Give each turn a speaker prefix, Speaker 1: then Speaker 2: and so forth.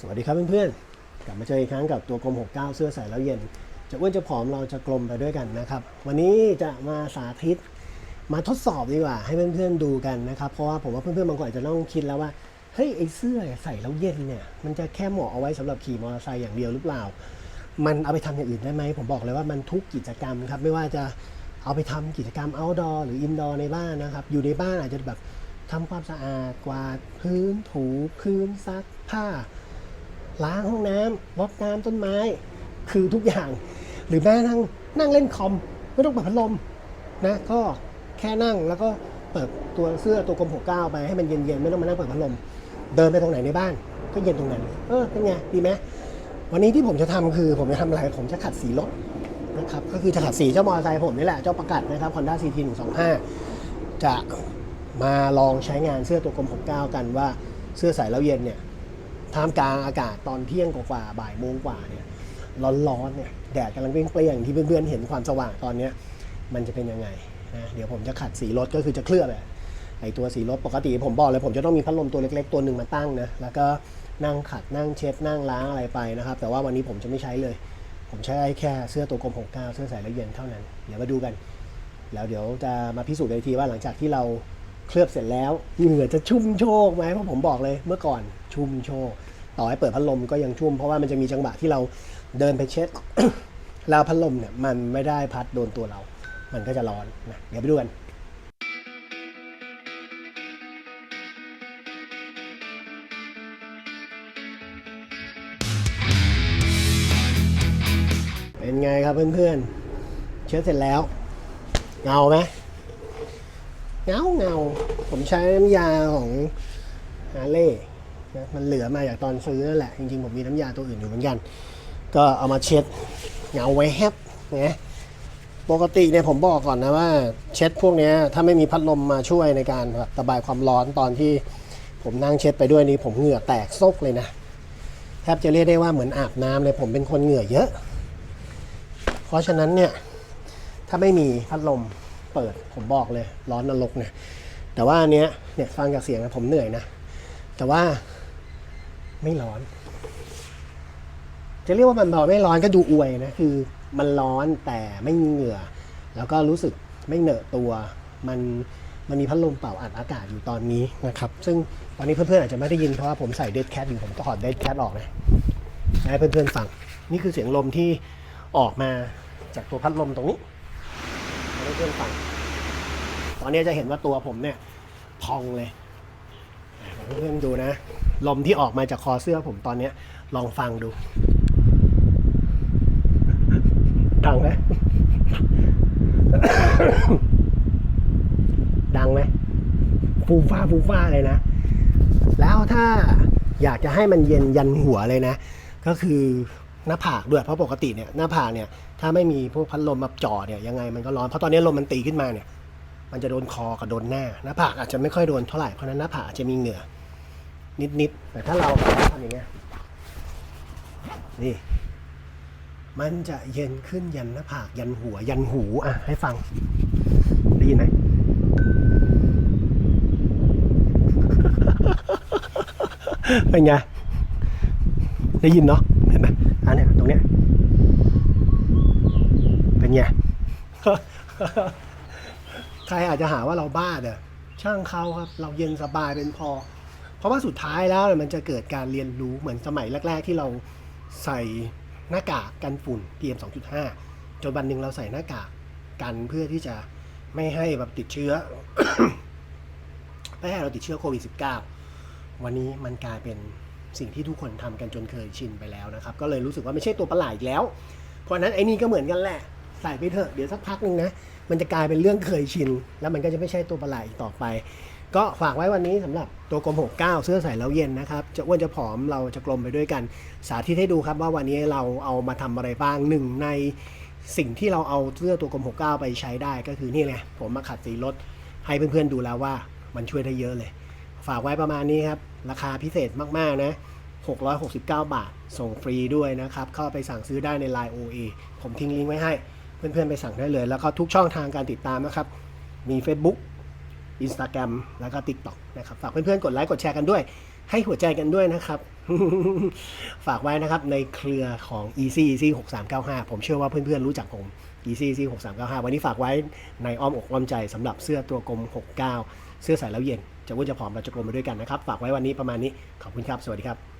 Speaker 1: สวัสดีครับเพื่อนๆ กลับมาเจออีกครั้งกับตัวกลม 69 เสื้อใส่แล้วเย็น จะอ้วนจะผอมเราจะกลมไปด้วยกันนะครับ วันนี้จะมาสาธิตมาทดสอบดีกว่า ให้เพื่อนๆดูกันนะครับ เพราะว่าผมว่าเพื่อนๆบางคนอาจจะต้องคิดแล้วว่า เฮ้ยไอเสื้อใส่แล้วเย็นเนี่ย มันจะแค่เหมาะเอาไว้สำหรับขี่มอเตอร์ไซค์อย่างเดียวหรือเปล่า มันเอาไปทำอย่างอื่นได้ไหม ผมบอกเลยว่ามันทุกกิจกรรมครับ ไม่ว่าจะเอาไปทำกิจกรรม outdoor หรือ indoor ในบ้านนะครับ อยู่ในบ้านอาจจะแบบทำความสะอาดกวาดพื้นถูพื้นซักผ้า ล้างห้องน้ำรดน้ำต้นไม้ คือทุกอย่าง หรือแม้นั่งนั่งเล่นคอม ไม่ต้องเปิดพัดลมนะก็แค่นั่งแล้วก็เปิดตัวเสื้อตัวกลม6 9ไปให้มันเย็นๆไม่ต้องมานั่งเปิดพัดลม เดินไปตรงไหนในบ้าน ก็เย็นตรงนั้น เออเป็นไงดีไหมวันนี้ที่ผมจะทำคือผมจะทำอะไรผมจะขัดสีรถนะครับก็คือจะขัดสีเจ้ามอเตอร์ไซค์ผมนี่แหละเจ้าประกัดนะครับ Honda CT 125จะมาลองใช้งานเสื้อตัวกลม 69 กันว่าเสื้อใส่แล้วเย็นเนี่ย ท่ามกลางอากาศตอนเที่ยงกว่าๆบ่ายโมงกว่าเนี่ยร้อนๆเนี่ยแดดกำลังเปรี้ยงๆที่เพื่อนๆเห็นความสว่างตอนเนี้ยมันจะเป็นยังไงนะเดี๋ยวผมจะขัดสีรถก็คือจะเคลือบอะไอตัวสีรถปกติผมบอกเลยผมจะต้องมีพัดลมตัวเล็กๆตัวหนึ่งมาตั้งนะแล้วก็นั่งขัดนั่งเช็ดนั่งล้างอะไรไปนะครับ แต่ว่าวันนี้ผมจะไม่ใช้เลย ผมใช้แค่เสื้อตัวกลม69เสื้อส่แล้วเย็นเท่านั้น เดี๋ยวมาดูกัน แล้วเดี๋ยวจะมาพิสูจน์กันทีว่าหลังจากที่เรา เคลือบเสร็จแล้วเหงื่อจะชุ่มโชกไหมเพราะผมบอกเลยเมื่อก่อนชุ่มโชกต่อให้เปิดพัดลมก็ยังชุ่มเพราะว่ามันจะมีจังหวะที่เราเดินไปเช็ดแล้วพัดลมเนี่ยมันไม่ได้พัดโดนตัวเรา มันก็จะร้อนนะเดี๋ยวไปดูกันเป็นไงครับเพื่อนๆ เช็ดเสร็จแล้ว เงาไหม เงาเงาผมใช้น้ำยาของฮาเลย์นะมันเหลือมาจากตอนซื้อนั่นแหละ จริงๆ ผมมีน้ำยาตัวอื่นอยู่เหมือนกัน ก็เอามาเช็ดเงาไว้แฮปนะปกติเนี่ยผมบอกก่อนนะว่า เช็ดพวกนี้ถ้าไม่มีพัดลมมาช่วยในการระบายความร้อนตอนที่ผมนั่งเช็ดไปด้วยนี่ผมเหงื่อแตกซกเลยนะแทบจะเรียกได้ว่าเหมือนอาบน้ำเลยผมเป็นคนเหงื่อเยอะ เพราะฉะนั้นเนี่ยถ้าไม่มีพัดลม เปิดผมบอกเลยร้อนนรกเนี่ยแต่ว่าอันเนี้ยเนี่ยฟังจากเสียงนะผมเหนื่อยนะ แต่ว่าไม่ร้อน จะเรียกว่ามันร้อนไม่ร้อนก็ดูอวยนะคือมันร้อนแต่ไม่มีเหงื่อ แล้วก็รู้สึกไม่เหนอะตัวมันมันมีพัดลมเป่าอัดอากาศอยู่ตอนนี้นะครับ ซึ่งตอนนี้เพื่อนๆอาจจะไม่ได้ยินเพราะว่าผมใส่เดดแคทอยู่ผมก็ถอดเดดแคทออกนะให้เพื่อนๆฟัง นี่คือเสียงลมที่ออกมาจากตัวพัดลมตรงนี้ ให้เพื่อนฟัง ตอนนี้จะเห็นว่าตัวผมเนี่ยพองเลยอะเพื่อนดูนะ ลมที่ออกมาจากคอเสื้อผมตอนเนี้ยลองฟังดูดังไหมดังไหมฟูฟ้าฟูฟ้าเลยนะ แล้วถ้าอยากจะให้มันเย็นยันหัวเลยนะ ก็คือ หน้าผากด้วยเพราะปกติเนี่ยหน้าผากเนี่ยถ้าไม่มีพวกพัดลมมาจ่อเนี่ยยังไงมันก็ร้อนเพราะตอนนี้ลมมันตีขึ้นมาเนี่ยมันจะโดนคอกับโดนหน้าหน้าผากอาจจะไม่ค่อยโดนเท่าไหร่เพราะนั้นหน้าผากอาจจะมีเหงื่อนิดๆแต่ถ้าเราทำอย่างเงี้ยนี่มันจะเย็นขึ้นยันหน้าผากยันหัวยันหูอะให้ฟังได้ยินไหมเป็นไงได้ยินเนาะ อันเนี้ยตรงเนี้ยเป็นไงใครอาจจะหาว่าเราบ้าเด้อช่างเขาครับ เราเย็นสบายเป็นพอ เพราะว่าสุดท้ายแล้วมันจะเกิดการเรียนรู้เหมือนสมัยแรก ๆ ที่เราใส่หน้ากากกันฝุ่น PM 2.5 จนวันหนึ่งเราใส่หน้ากากกันเพื่อที่จะไม่ให้แบบติดเชื้อไม่ให้เราติดเชื้อโควิด -19 วันนี้มันกลายเป็น สิ่งที่ทุกคนทำกันจนเคยชินไปแล้วนะครับ ก็เลยรู้สึกว่าไม่ใช่ตัวประหลาดอีกแล้ว เพราะนั้นไอ้นี่ก็เหมือนกันแหละใส่ไปเถอะเดี๋ยวสักพักหนึงนะมันจะกลายเป็นเรื่องเคยชิน แล้วมันก็จะไม่ใช่ตัวประหลาดอีกต่อไป ก็ฝากไว้วันนี้สำหรับตัวกลม 69 เสื้อใส่แล้วเย็นนะครับ จะอ้วนจะผอมเราจะกลมไปด้วยกัน สาธิตให้ดูครับว่าวันนี้เราเอามาทำอะไรบ้างหนึ่งในสิ่งที่เราเอาเสื้อตัวกลม 69 ไปใช้ได้ก็คือนี่แหละผมมาขัดสีรถให้เพื่อนๆดูแล้วว่ามันช่วยได้เยอะเลย ฝากไว้ประมาณนี้ครับ ราคาพิเศษมาก ๆ นะ 669 บาท ส่งฟรีด้วยนะครับ เข้าไปสั่งซื้อได้ใน Line OA ผมทิ้งลิงก์ไว้ให้ เพื่อนๆ ไปสั่งได้เลย แล้วก็ทุกช่องทางการติดตามนะครับ มี Facebook Instagram แล้วก็ TikTok นะครับ ฝากเพื่อนๆ กดไลค์ กดแชร์กันด้วย ให้หัวใจกันด้วยนะครับ ฝากไว้นะครับในเครือของ Easy Easy 6395 ผมเชื่อว่าเพื่อนๆ รู้จักผม Easy Easy 6395 วันนี้ฝากไว้ในอ้อมอกอ้อมใจสำหรับเสื้อตัวกลม 69 เสื้อใส่แล้วเย็น จะอ้วนจะผอมเราจะกลมไปด้วยกันนะครับ ฝากไว้วันนี้ประมาณนี้ ขอบคุณครับ สวัสดีครับ